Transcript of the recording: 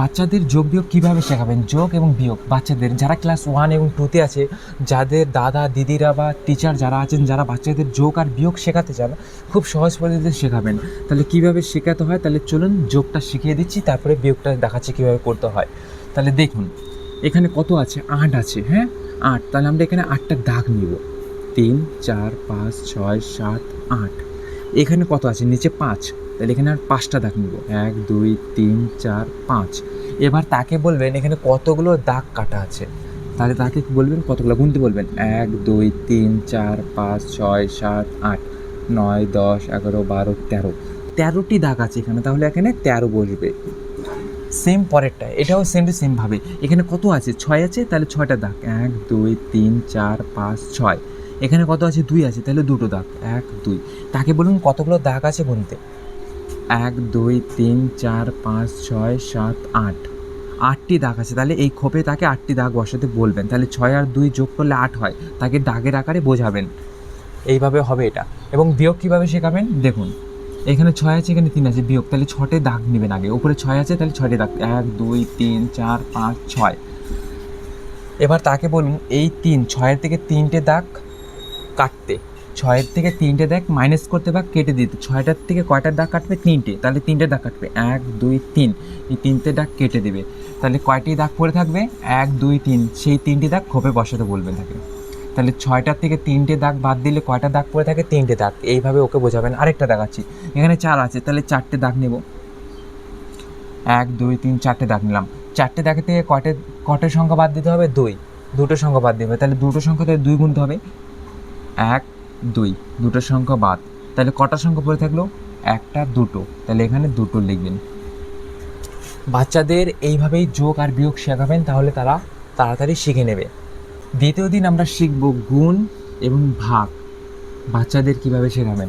বাচ্চাদের যোগ বিয়োগ কীভাবে শেখাবেন? যোগ এবং বিয়োগ। বাচ্চাদের, যারা ক্লাস ওয়ান এবং টুতে আছে, যাদের দাদা, দিদিরা বা টিচার যারা আছেন, যারা বাচ্চাদের যোগ আর বিয়োগ শেখাতে চান, খুব সহজ পদ্ধতিতে শেখাবেন। তাহলে কীভাবে শেখাতে হয়? তাহলে চলুন যোগটা শিখিয়ে দিচ্ছি, তারপরে বিয়োগটা দেখাচ্ছি কীভাবে করতে হয়। তাহলে দেখুন, এখানে কত আছে? আট আছে হ্যাঁ? আট। তাহলে আমরা এখানে আটটা দাগ নিব। তিন, চার, পাঁচ, ছয়, সাত, আট। এখানে কত আছে? নিচে পাঁচ। তাহলে এখানে আর পাঁচটা দাগ নিব। এক, দুই, তিন, চার, পাঁচ। এবার তাকে বলবেন, এখানে কতগুলো দাগ কাটা আছে? তাহলে তাকে বলবেন? কতগুলো গুনতে বলবেন? এক, দুই, তিন, চার, পাঁচ, ছয়, সাত, আট, নয়, দশ, এগারো, বারো, তেরো। তেরোটি দাগ আছে এখানে, তাহলে এখানে তেরো বসবে। সেম পরেরটা, এটাও সেম টু সেমভাবে এখানে কত আছে? ছয় আছে? তাহলে ছয়টা দাগ। এক, দুই, তিন, চার, পাঁচ, ছয়। এখানে কত আছে? দুই আছে। তাহলে দুটো দাগ। এক, দুই। তাকে বলুন কতগুলো দাগ আছে গুনতে এক, দুই, তিন, চার, পাঁচ, ছয়, সাত, আট। আটটি দাগ আছে। তাহলে এই খোপে তাকে আটটি দাগ বসাতে বলবেন। তাহলে ছয় আর দুই যোগ করলে আট হয়। তাকে দাগের আকারে বোঝাবেন। এইভাবে হবে এটা। এবং বিয়োগ কীভাবে শেখাবেন? দেখুন। এখানে ছয় আছে, এখানে তিন আছে। বিয়োগ। তাহলে ছটে দাগ নেবেন আগে। উপরে ছয় আছে, তাহলে ছয়টি দাগ। এক, দুই, তিন, চার, পাঁচ, ছয়। এবার তাকে বলুন, এই তিন, ছয়ের থেকে তিনটে দাগ কাটতে। ছয়ের থেকে তিনটে দাগ মাইনাস করতে বা কেটে দিতে। ছয়টার থেকে কয়টার দাগ কাটবে? তিনটে। তাহলে তিনটে দাগ কাটবে। এক, দুই, তিন। এই তিনটে দাগ কেটে দেবে। তাহলে কয়টি দাগ পড়ে থাকবে? এক, দুই, তিন। সেই তিনটি দাগ খোপে বসাতে বলবেন তাকে। তাহলে ছয়টার থেকে তিনটে দাগ বাদ দিলে কয়টা দাগ পড়ে থাকে? তিনটে দাগ। এইভাবে ওকে বোঝাবেন। আরেকটা দাগ আছে। এখানে চার আছে। তাহলে চারটে দাগ নেব। এক, দুই, তিন, চারটে দাগ নিলাম। চারটে দাগের থেকে কয়টে কটের সংখ্যা বাদ দিতে হবে? দুই। দুটো সংখ্যা বাদ দিতে হবে। তাহলে দুটো সংখ্যা থেকে দুই গুনতে হবে। এক, দুই, দুটো সংখ্যা বাদ। তাহলে কটা সংখ্যা পড়ে থাকল? একটা, দুটো। তাহলে এখানে দুটো লিখবেন। বাচ্চাদের এইভাবেই যোগ আর বিয়োগ শেখাবেন, তাহলে তারা তাড়াতাড়ি শিখে নেবে। দ্বিতীয় দিন আমরা শিখব গুণ এবং ভাগ। বাচ্চাদের কীভাবে শেখাবেন?